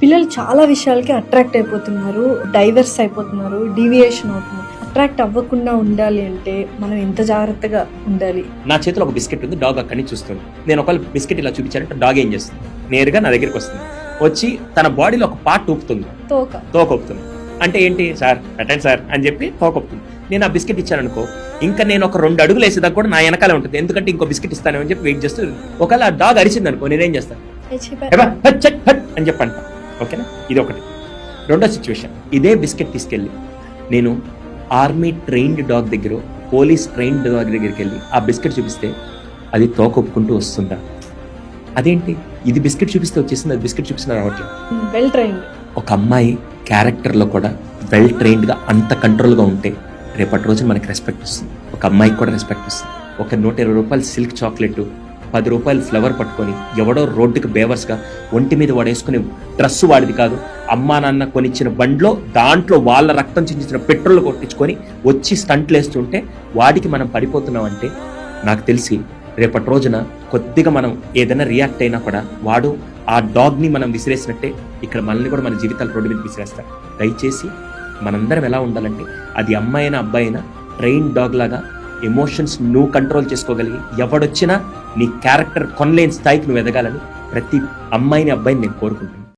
పిల్లలు చాలా విషయాలకి అట్రాక్ట్ అయిపోతున్నారు డైవర్స్ అయిపోతున్నారు డీవియేషన్ అవుతున్నారు అట్రాక్ట్ అవ్వకుండా ఉండాలి అంటే మనం ఎంత జాగ్రత్తగా ఉండాలి? నా చేతిలో ఒక బిస్కెట్ ఉంది డాగ్ అక్కడి నుంచి చూస్తుంది. నేను ఒకవేళ బిస్కెట్ ఇలా చూపించానంటే డాగ్ ఏం చేస్తుంది? నేరుగా నా దగ్గరికి వస్తుంది. వచ్చి తన బాడీలో ఒక పార్ట్ ఊపుతుంది. తోక. తోకొప్పుతుంది అంటే ఏంటి? సార్ పెట్టండి సార్ అని చెప్పి తోకొప్పుతుంది నేను ఆ బిస్కెట్ ఇచ్చాను అనుకో ఇంకా నేను ఒక రెండు అడుగులు వేసేదాకా కూడా నా వెనకాలే ఉంటుంది. ఎందుకంటే ఇంకో బిస్కెట్ ఇస్తాను అని చెప్పి వెయిట్ చేస్తూ ఒకవేళ ఆ డాగ్ అరిచింది అనుకో నేనేం చేస్తాను అని చెప్పంట. ఓకేనా? ఇది ఒకటి రెండో సిచ్యువేషన్. ఇదే బిస్కెట్ తీసుకెళ్ళి నేను ఆర్మీ ట్రైన్డ్ డాగ్ దగ్గర పోలీస్ ట్రైన్డ్ డాగ్ దగ్గరికి వెళ్ళి ఆ బిస్కెట్ చూపిస్తే అది తోకొప్పుకుంటూ వస్తుందా? అదేంటి? ఇది బిస్కెట్ చూపిస్తే వచ్చేసింది? అది బిస్కెట్ చూపిస్తున్నా రావట్లేదు. Well trained. ఒక అమ్మాయి క్యారెక్టర్లో కూడా వెల్ ట్రైన్డ్గా అంత కంట్రోల్గా ఉంటే రేపటి రోజు మనకి రెస్పెక్ట్ వస్తుంది. ఒక అమ్మాయికి కూడా రెస్పెక్ట్ వస్తుంది. ఒక నూట ఇరవై రూపాయలు సిల్క్ చాక్లెట్ పది రూపాయలు ఫ్లవర్ పట్టుకొని ఎవడో రోడ్డుకి బేవర్స్గా ఒంటి మీద వాడేసుకునే డ్రెస్ వాడిది కాదు. అమ్మా నాన్న కొనిచ్చిన బండ్లో దాంట్లో వాళ్ళ రక్తం చించిన పెట్రోల్ కొట్టించుకొని వచ్చి స్టంట్లు వేస్తుంటే వాడికి మనం పడిపోతున్నాం అంటే నాకు తెలిసి రేపటి రోజున కొద్దిగా మనం ఏదైనా రియాక్ట్ అయినా కూడా వాడు ఆ డాగ్ని మనం విసిరేసినట్టే ఇక్కడ మనల్ని కూడా మన జీవితాలు రోడ్డు మీద విసిరేస్తారు. దయచేసి మనందరం ఎలా ఉండాలంటే అది అమ్మాయి అయినా అబ్బాయి అయినా ట్రైన్ డాగ్ లాగా ఎమోషన్స్ నువ్వు కంట్రోల్ చేసుకోగలిగి ఎవడొచ్చినా నీ క్యారెక్టర్ కొనలేని స్థాయికి నువ్వు ఎదగాలని ప్రతి అమ్మాయిని అబ్బాయిని నేను కోరుకుంటున్నాను.